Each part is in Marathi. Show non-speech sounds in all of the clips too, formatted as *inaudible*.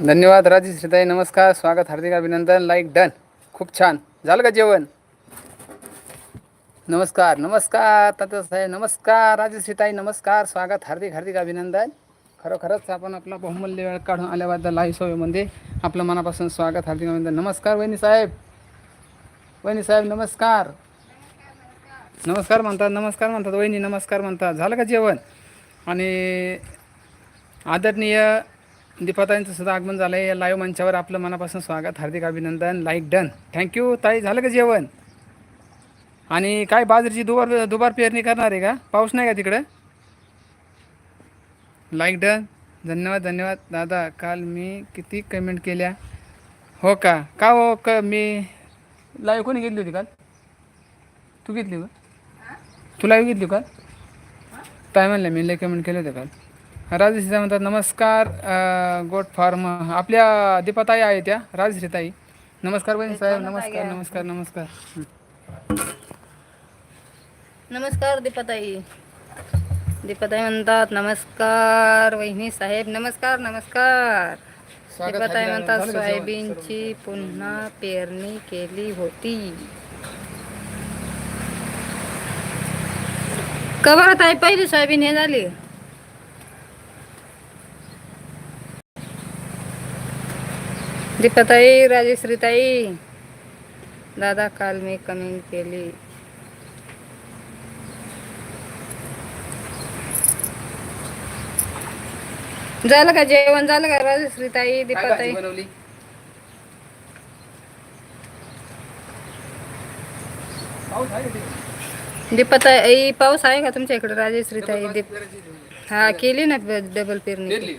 धन्यवाद राजेश्रीताई नमस्कार स्वागत हार्दिक अभिनंदन लाईक डन खूप छान. झालं का जेवण? नमस्कार नमस्कार तसं आहे नमस्कार राजेश श्रीताई नमस्कार स्वागत हार्दिक हार्दिक अभिनंदन. खरोखरच आपण आपला बहुमूल्य वेळ काढून आल्याबद्दल लाईव्ह सोयीमध्ये. आपलं मनापासून स्वागत हार्दिक अभिनंदन. नमस्कार वहिनी साहेब. वहिनी साहेब नमस्कार. नमस्कार म्हणतात नमस्कार म्हणतात वहिनी नमस्कार म्हणतात. झालं का जेवण? आणि आदरणीय दीपाताईंचं सुद्धा आगमन झालं आहे या लाईव्ह मंचावर आपलं मनापासून स्वागत हार्दिक अभिनंदन. लाईक डन थँक्यू ताई झालं का जेवण? आणि काय बाजरीची दुबार दुबार पेरणी करणार आहे का? पाऊस नाही का तिकडं? लाईक डन धन्यवाद धन्यवाद. दादा काल मी किती कमेंट केल्या? हो का? का हो? क मी लाईव्ह कोणी घेतली होती काल? तू घेतली का तू लाईव्ह घेतली काल? काय म्हणलं मी लय कमेंट केले होते काल. राजेश म्हणतात नमस्कार गोट फार्म आपल्या दीपाताई आहे त्या राजश्रीताई नमस्कार बहिणी साहेब नमस्कार नमस्कार नमस्कार. नमस्कार दीपाताई दीपाताई म्हणतात नमस्कार वहिनी साहेब नमस्कार नमस्कार स्वागत दीपाताई आहे. म्हणतात? सोयाबीनची पुन्हा पेरणी केली होती कवर ताई पहिली सोयाबीन हे झाली दीपाताई राजेश्रीताई दादा काल मी कमेंट केली. झालं का जेवण? झालं का राजश्रीताई दीपाताई? बनवली? पाऊस आहे का तिकडे? दीपाताई पाऊस आहे का तुमच्या इकडे? राजश्रीताई दीप. हा केली ना डबल पेरणी.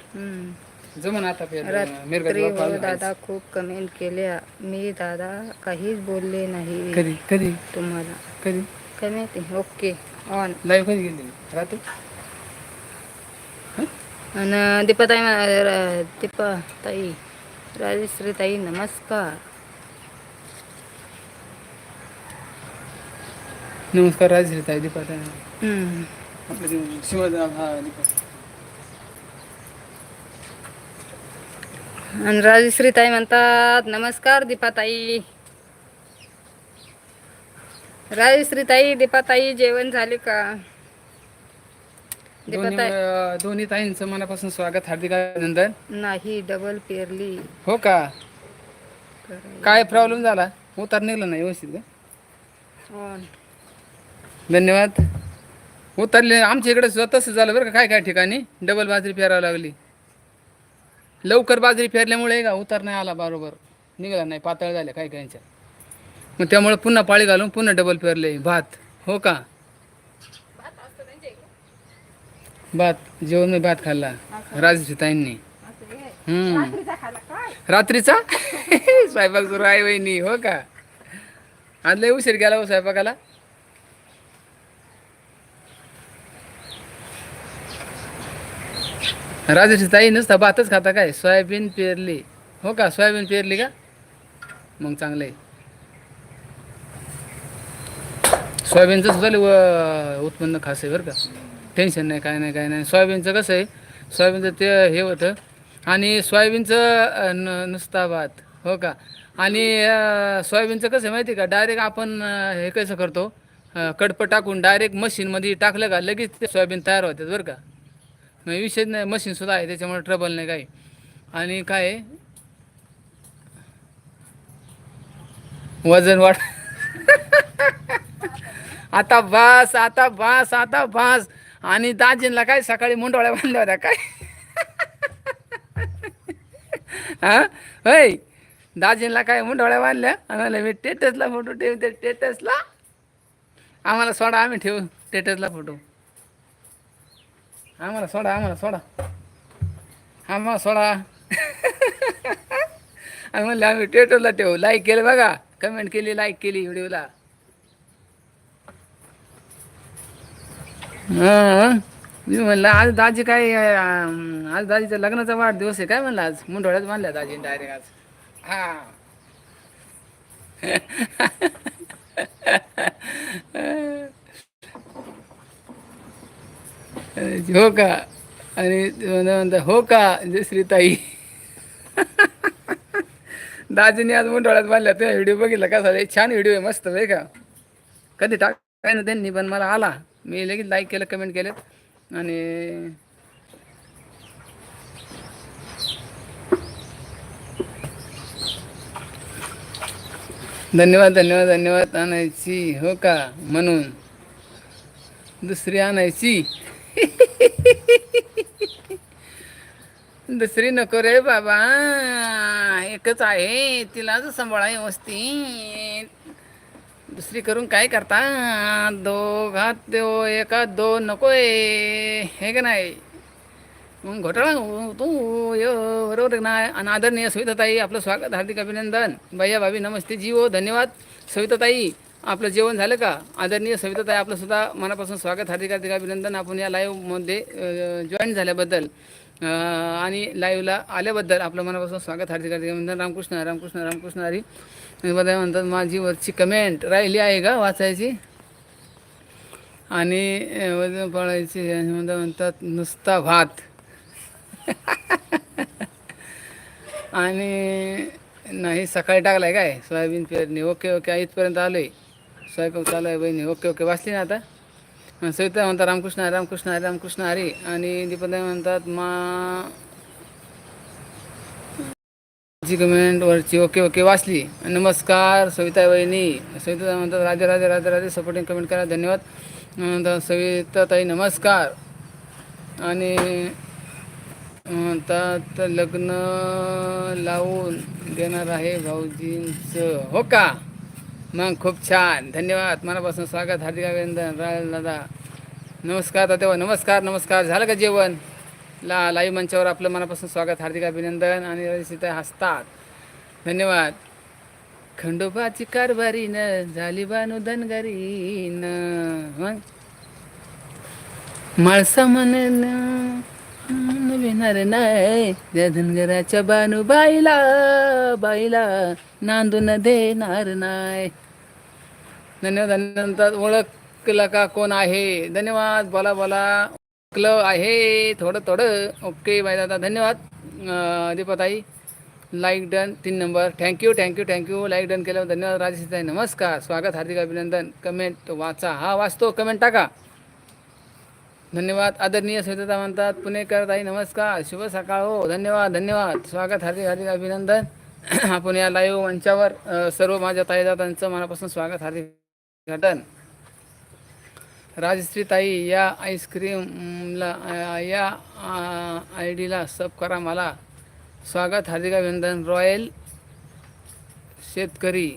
जमन आता रात्री हो दादा खूप कमेंट केल्या मी दादा काहीच बोलले नाही. कधी कधी? तुम्हाला. कधी? माहिती ओके ऑन लाईव्ह कधी गेली रात्री? आणि दीपाताई म्ह- र- दीपाताई राजश्रीताई नमस्कार. नमस्कार राजश्रीताई दीपाताई. हम्म. आपलं ते शिवाजी हा दीपा आणि राजश्रीताई म्हणतात नमस्कार दीपाताई. राजश्रीताई दीपाताई जेवण झाले का? दोन्ही दीपाताई. अं, दोन्ही ताईंचं मनापासून स्वागत हार्दिक अभिनंदन. नाही डबल पेरली. हो का? काय प्रॉब्लेम झाला? उतार निघला नाही व्यवस्थित का? ऑन धन्यवाद. उतरले आमच्या इकडे तसं झालं बरं का? काय काय ठिकाणी? डबल बाजरी पेरावं लागली. लवकर बाजरी पेरल्यामुळे का उतार नाही आला बरोबर. निघाला नाही पातळ झाल्या काही काहींच्या. मग त्यामुळे पुन्हा पाळी घालून पुन्हा डबल पेरले भात. हो का? भात जेवण मी भात खाल्ला. राजश्री ताईंनी. हम्म. रात्रीचा? *laughs* स्वयंपाक सुरू आहे वहिनी. हो का? आज लय उशीर गेला हो स्वयंपाकाला. राजाची ताई नुसता भातच खाता काय? सोयाबीन पेरली. हो का? सोयाबीन पेरली का? मग चांगलं आहे सोयाबीनचं सुद्धा उत्पन्न खास आहे बरं का. टेन्शन नाही काय नाही काय नाही. सोयाबीनचं कसं आहे? सोयाबीनचं ते हे होतं. आणि सोयाबीनचं न नुसता भात. हो का? आणि सोयाबीनचं कसं आहे माहिती आहे का? डायरेक्ट आपण हे कसं करतो? कडपं टाकून डायरेक्ट मशीनमध्ये टाकलं का लगेच ते सोयाबीन तयार होतात बरं का. नाही विषय नाही मशीनसुद्धा आहे त्याच्यामुळे ट्रबल नाही काही. आणि काय वजन वाढ *laughs* आता बास आता बास आता बास. आणि दाजींला काय सकाळी मुंडोळ्या बांधल्या होत्या काय? *laughs* हा? होय. दाजींला काय मुंडोळ्या बांधल्या? आम्हाला मी टेटसला फोटो ठेवते टेटसला आम्हाला सोडा आम्ही ठेवू टेटसला फोटो आम्हाला सोडा आम्हाला सोडा. आम्हाला सोडा. *laughs* आम्ही म्हणलं आम्ही ट्विटरला ठेवू. लाईक केलं बघा. कमेंट केली लाईक केली व्हिडिओला. हां? मी म्हणलं आज दाजी काय आज दाजीचा लग्नाचा वाढदिवस आहे. काय म्हणलं आज? मुंडोळ्यात बांधल्या दाजी डायरेक्ट आज. हा. *laughs* हो का आणि म्हणता हो का जयश्रीताई म्हणजे दाजीने आज मुंडोळ्यात बांधल्या तो व्हिडिओ बघितला कसा छान व्हिडिओ आहे मस्त आहे का? कधी टाक काय ना त्यांनी पण मला आला. मी लगेच लाईक केलं कमेंट केलं. आणि धन्यवाद धन्यवाद धन्यवाद आणायची हो का म्हणून. दुसरी आणायची. *laughs* दुसरी नको रे बाबा. एकच आहे. तिलाच सांभाळा व्यवस्थित. दुसरी करून काय करता? दोघात दो एका दोन नकोय. हे का नाही? मग घोटाळा हो, तू यो बरोबर ना? आणि आदरणीय सविताताई आपलं स्वागत हार्दिक अभिनंदन. भैया भाभी नमस्ते जी धन्यवाद. सविताताई आपलं जेवण झालं का? आदरणीय सविताताई आपलं सुद्धा मनापासून स्वागत हार्दिक हार्दिक अभिनंदन. आपण या लाईव्हमध्ये जॉईन झाल्याबद्दल आणि लाईव्हला आल्याबद्दल आपलं मनापासून स्वागत हार्दिक हार्दिक अभिनंदन. रामकृष्ण रामकृष्ण रामकृष्ण हरी. आणि म्हणतात माझी वरची कमेंट राहिली आहे का वाचायची? आणि वजन पाळायची म्हणतात म्हणतात नुसता भात. *laughs* आणि नाही सकाळी टाकलाय काय? सोयाबीन पेरणी. ओके ओके इथपर्यंत आलो आहे स्वयंपाक चालू आहे बहिणी. Okay okay. वाचली ना आता? सविता म्हणतात रामकृष्ण हरी रामकृष्ण हरी रामकृष्ण हरी. आणि दीपदा म्हणतात मा जी कमेंट वरची. Okay okay. वाचली. नमस्कार सविता वहिनी सविता म्हणतात राधे राधे राधे राधे. सपोर्टिंग कमेंट करा. धन्यवाद. सविता ताई नमस्कार. आणि म्हणतात लग्न लावून देणार आहे भाऊजींचं. हो का? मग खूप छान. धन्यवाद. मनापासून स्वागत. हार्दिक अभिनंदन. दादा नमस्कार तातेवा नमस्कार नमस्कार. झालं का जेवण? ला लाईव्ह मंचावर आपलं मनापासून स्वागत हार्दिक अभिनंदन आणि रसिता हसतात. धन्यवाद. खंडोबाची कारभारी न झाली बानू न मग? माळसा म्हणन नाही. त्या धनगराच्या बानू बाईला बाईला नांदून देणार नाही. धन्यवाद धन्यवाद. ओळखलं का कोण आहे? धन्यवाद बोला बोला. ओळखलं आहे थोडं थोडं. ओके बाय दादा धन्यवाद. दीपाताई लाईक डन तीन number thank you thank you thank you like done केल्यावर धन्यवाद राजेशताई. नमस्कार. स्वागत हार्दिक अभिनंदन. कमेंट वाचा. हा वाचतो. कमेंट टाका. धन्यवाद. आदरणीय सविता म्हणतात पुणेकर ताई नमस्कार. शुभ सकाळ हो. धन्यवाद धन्यवाद. स्वागत हार्दिक हार्दिक अभिनंदन. *clears throat* आपण या लाईव्ह मंचावर सर्व माझ्या ताईदातांचं मनापासून स्वागत हार्दिक घटन राजश्री ताई या आईस्क्रीमला या आय डीला सब करा मला. स्वागत हार्दिक अभिनंदन. रॉयल शेतकरी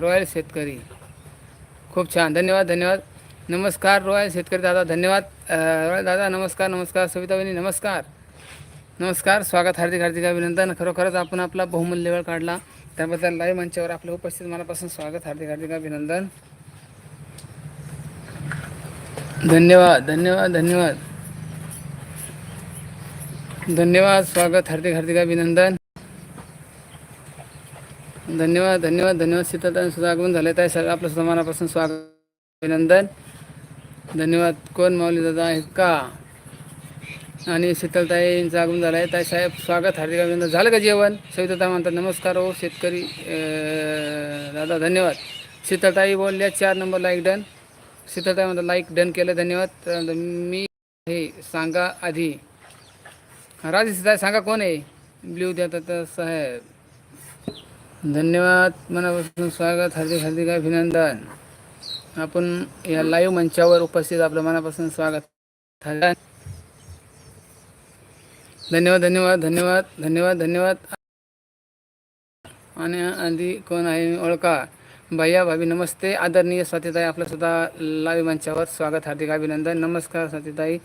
रॉयल शेतकरी. खूप छान. धन्यवाद धन्यवाद. नमस्कार रॉयल शेतकरी दादा धन्यवाद. अ, रॉयल दादा नमस्कार नमस्कार सविता बहिणी नमस्कार. नमस्कार स्वागत हार्दिक हार्दिक अभिनंदन. खरोखरच आपण आपला बहुमूल्य वेळ काढला. त्याबद्दल लाईव्ह मंचावर आपलं उपस्थित मनापासून स्वागत हार्दिक हार्दिक अभिनंदन. धन्यवाद धन्यवाद धन्यवाद. धन्यवाद स्वागत हार्दिक हार्दिक अभिनंदन. धन्यवाद धन्यवाद धन्यवाद. सीताताई सुद्धा आगमन झाले आहे सगळं आपलं सुद्धा मनापासून स्वागत अभिनंदन. धन्यवाद. कोण माऊली दादा आहेत का? आणि शीतलताईंचं आगमन झालं आहे ताई साहेब स्वागत. हार्दिक अभिनंदन. झालं का जेवण? सविताताई म्हणतात नमस्कार हो शेतकरी. दादा धन्यवाद. शीतलताई बोलल्या चार नंबर लाईक डन शीतलताई म्हणतात लाईक डन केलं धन्यवाद. मी हे सांगा आधी. राजेश सांगा कोण आहे? ब्ल्यू देतात साहेब. धन्यवाद. मनापासून स्वागत. हार्दिक हार्दिक अभिनंदन. आपण या लाईव्ह मंचावर उपस्थित आपलं मनापासून स्वागत. धन्यवाद. धन्यवाद धन्यवाद धन्यवाद धन्यवाद धन्यवाद. आणि आधी कोण आहे? ओळखा. भैया भाभी नमस्ते. आदरणीय स्वातीताई आपलं सुद्धा लाईव्ह मंचावर स्वागत. हार्दिक अभिनंदन. नमस्कार स्वातीताई.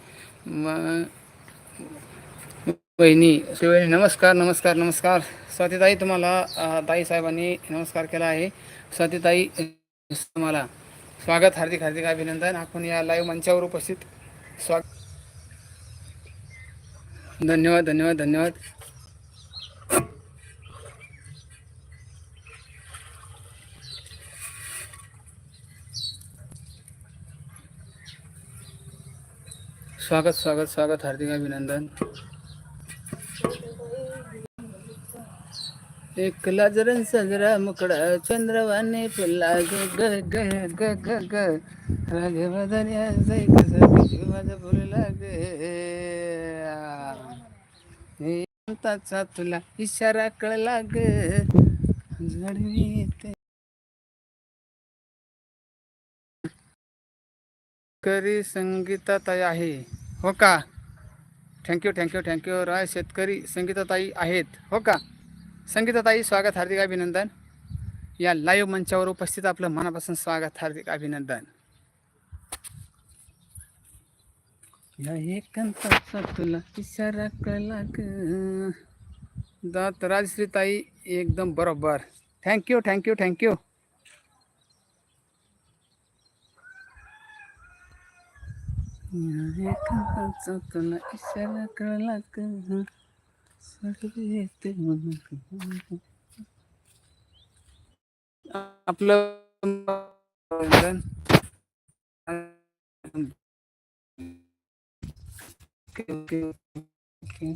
म- वहिनी नमस्कार नमस्कार नमस्कार. स्वातीताई तुम्हाला ताई साहेबांनी नमस्कार केला आहे. स्वातीताई तुम्हाला स्वागत हार्दिक हार्दिक अभिनंदन. आपण या लाईव्ह मंचावर उपस्थित. स्वागत धन्यवाद धन्यवाद धन्यवाद. स्वागत स्वागत स्वागत हार्दिक अभिनंदन. एक लाजरन सजरा मुकडा चंद्रवाने फुलला ग ग ग ग ग ग. राजवादाने जाई कसा माझा फुलला ग तुला इशारा कळला ग जडवी शेतकरी संगीताताई आहे. हो का? थँक्यू थँक्यू थँक्यू राय शेतकरी संगीताताई आहेत. हो का? संगीताताई स्वागत हार्दिक अभिनंदन. या लाईव्ह मंचावर उपस्थित आपलं मनापासून स्वागत हार्दिक अभिनंदन. या एकांताचा तुला इशारा कळला ग दात राजश्रीताई एकदम बरोबर. थँक्यू थँक्यू थँक्यू या एकांताचा तुला इशारा कळला आपलं मनोरंजन ओके, ओके, ओके.